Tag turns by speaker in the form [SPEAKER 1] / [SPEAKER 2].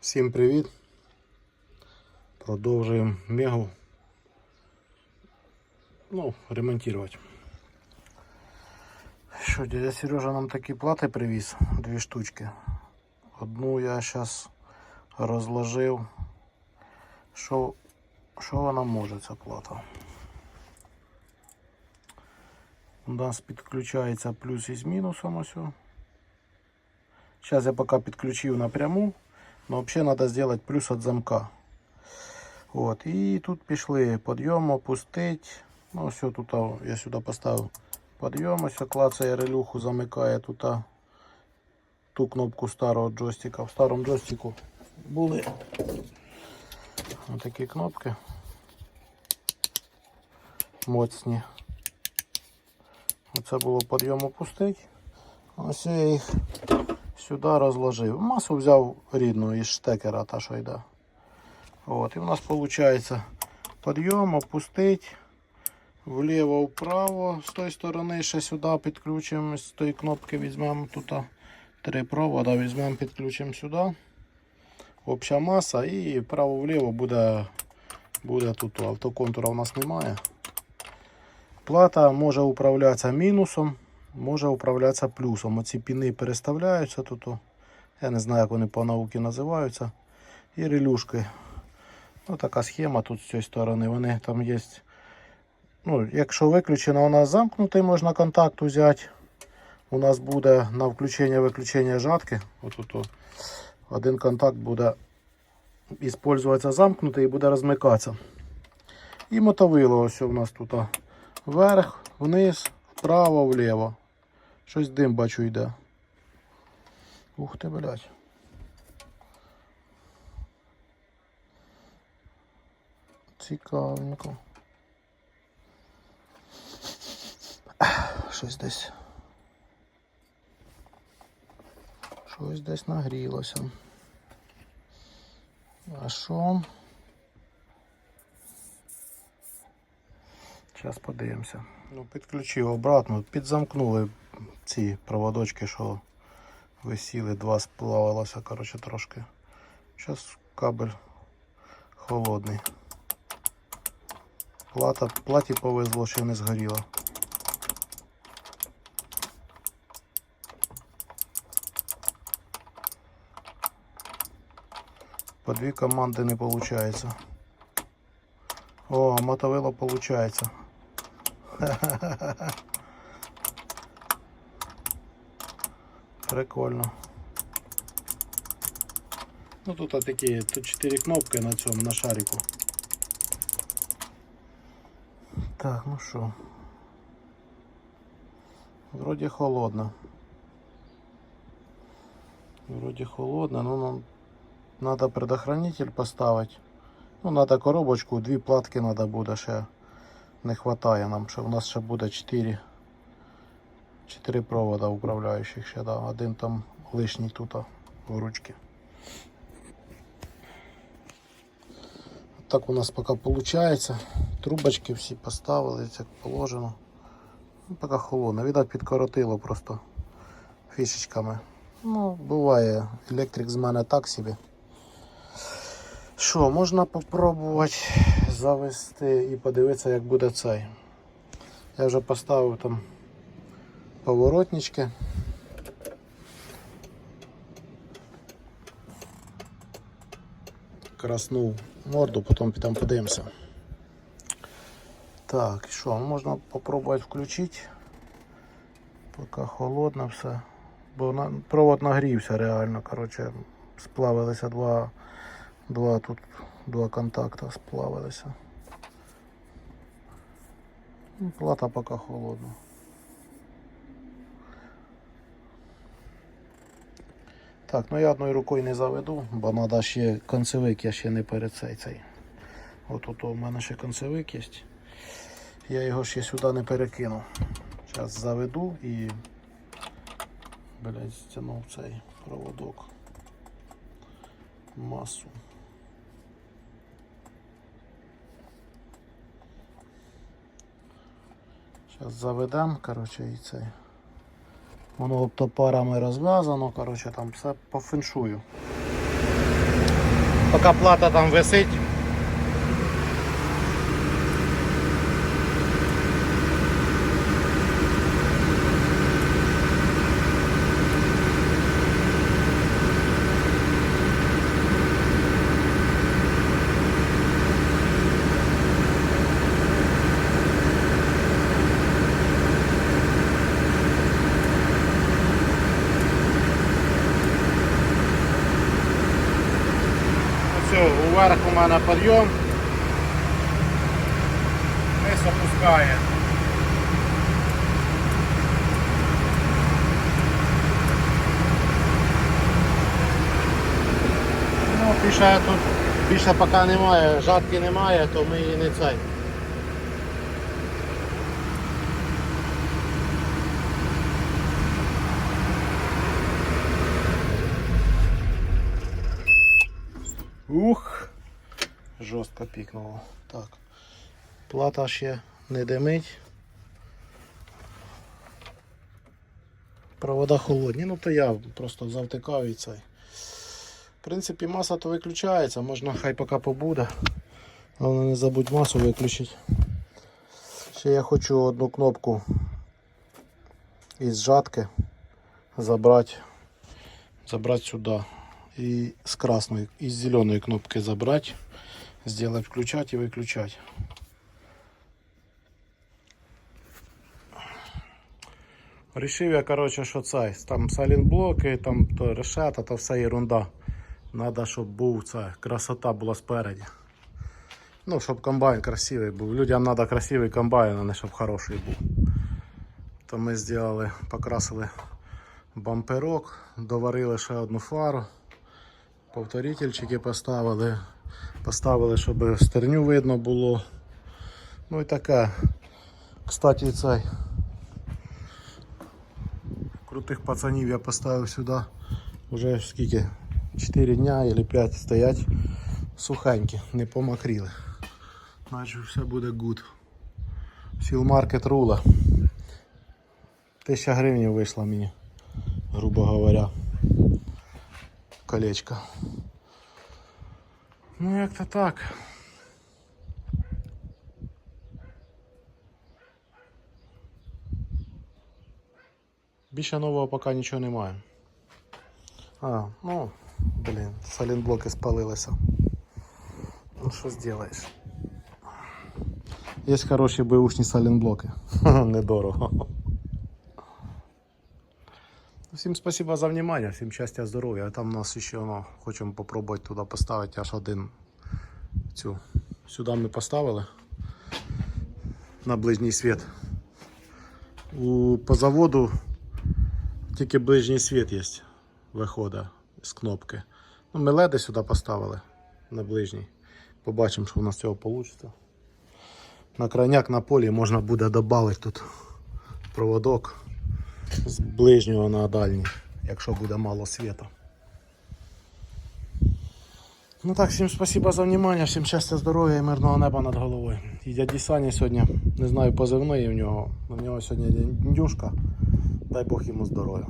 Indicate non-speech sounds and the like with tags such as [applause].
[SPEAKER 1] Всім привіт! Продовжуємо мегу ну, ремонтувати. Що, дядя Сережа нам такі плати привіз, дві штучки. Одну я зараз розложив. Що, що вона може, ця плата? У нас підключається плюс із мінусом ось. Сейчас я пока підключив напряму. Но вообще надо сделать плюс от замка. Вот. І тут пішли підйом, опустить. Ну, все тут я сюди поставив підйом, ось клацає релюху, замикає тут ту кнопку старого джойстика. В старому джойстику були такі кнопки моцні. Оце було підйом опустить. Ось я їх сюди розложив. Масу взяв рідну із штекера, та що йде. От, і в нас виходить підйом, опустить вліво, вправо. З тої сторони ще сюди підключимо, з тої кнопки візьмемо тут три провода, візьмемо, підключимо сюди. Обща маса і вправо-вліво буде, буде тут. Автоконтура у нас немає. Плата може управлятися мінусом може управлятися плюсом. Оці піни переставляються тут. Я не знаю, як вони по науці називаються. І релюшки. Ну, така схема тут з цієї сторони. Вони там є. Ну, якщо виключено, у нас замкнутий, можна контакт взяти. У нас буде на включення-виключення жатки. Отут один контакт буде використовуватися замкнутий і буде розмикатися. І мотовило ось у нас тут вверх, вниз, вправо, вліво. Щось дим бачу йде. Ух ти, блядь. Цікавенько. Щось десь. Щось десь нагрілося. А що? Зараз подивимося. Ну, підключив обратно, підзамкнули ці проводочки, що висіли, два сплавилося, коротше, трошки. Зараз кабель холодний. Плата, платі повезло, ще не згоріла. По дві команди не виходить. О, мотовило виходить. [laughs] Прикольно. Ну тут а такі, тут 4 кнопки на цьому, на шарику. Так, ну що. Вроді холодно. Вроді холодно, но нам надо предохранитель поставить. Ну, надо коробочку, дві платки надо буде ще. Не хватає нам, що у нас ще буде 4 4 провода управляючих ще, да. один там лишній тут в ручці. Так у нас поки виходить. Трубочки всі поставили, як положено. Ну, поки холодно. Видать, підкоротило просто фішечками. Ну, буває, електрик з мене так собі. Що, можна попробувати завести і подивитися, як буде цей. Я вже поставив там поворотнички. Краснув морду, потім підемо подивимося. Так, що, можна попробувати включити. Поки холодно все. Бо провод нагрівся реально, коротше, сплавилися два, два тут два контакта сплавилися. Ну, Плата поки холодна. Так, ну я одною рукою не заведу, бо треба ще концевик, я ще не перед цей цей. От у мене ще концевик є. Я його ще сюди не перекинув. Зараз заведу і блядь, стягнув цей проводок. Масу. Зараз заведемо, коротше, і цей. Воно оптопарами розв'язано, коротше, там все по феншую. Поки плата там висить. Все, уверх у мене підйом. Вниз опускає. Ну, більше тут більше поки немає, жатки немає, то ми її не цей. Ух! Жорстко пікнуло. Так. Плата ще не димить. Провода холодні, ну то я просто завтикав і цей. В принципі, маса то виключається, можна хай поки побуде. Головне не забудь масу виключити. Ще я хочу одну кнопку із жатки забрати, забрати сюди. И с красной, и с зеленой кнопки забрать, сделать включать и выключать. Рішив я, короче, що це, там салінблоки, там то решета, то все ерунда. Надо, щоб був це, красота була спереді. Ну, щоб комбайн красивий був. Людям треба красивий комбайн, а не щоб хороший був. То ми зробили, покрасили бамперок, доварили ще одну фару. Повторительчики поставили. Поставили, щоб стерню видно було. Ну і таке. Кстати, цей. Крутих пацанів я поставив сюди. Уже скільки? 4 дня или 5 стоять сухенькі, не помокріли. Значить все буде good. Сілмаркет рула. 1000 гривень вийшло мені, грубо говоря. Колечко. Ну як то так. Більше нового поки нічого немає. А, ну, блін, салінблоки спалилися. Ну що зробиш? Є хороші бэушні салінблоки. [laughs] Недорого. Всім спасибо за внимание, всім щастя, здоров'я. Там у нас ще ну, хочемо попробувати туди поставити аж один цю. Сюди ми поставили на ближній світ. У, по заводу тільки ближній світ є, виходить з кнопки. Ну, ми леди сюди поставили на ближній. Побачимо, що у нас цього вийде. На крайняк на полі можна буде додати тут проводок з ближнього на дальній, якщо буде мало світу. Ну так, всім спасибо за внимание, всім щастя, здоров'я і мирного неба над головою. І дяді Сані сьогодні, не знаю позивної в нього, у нього сьогодні день днюшка. Дай Бог йому здоров'я.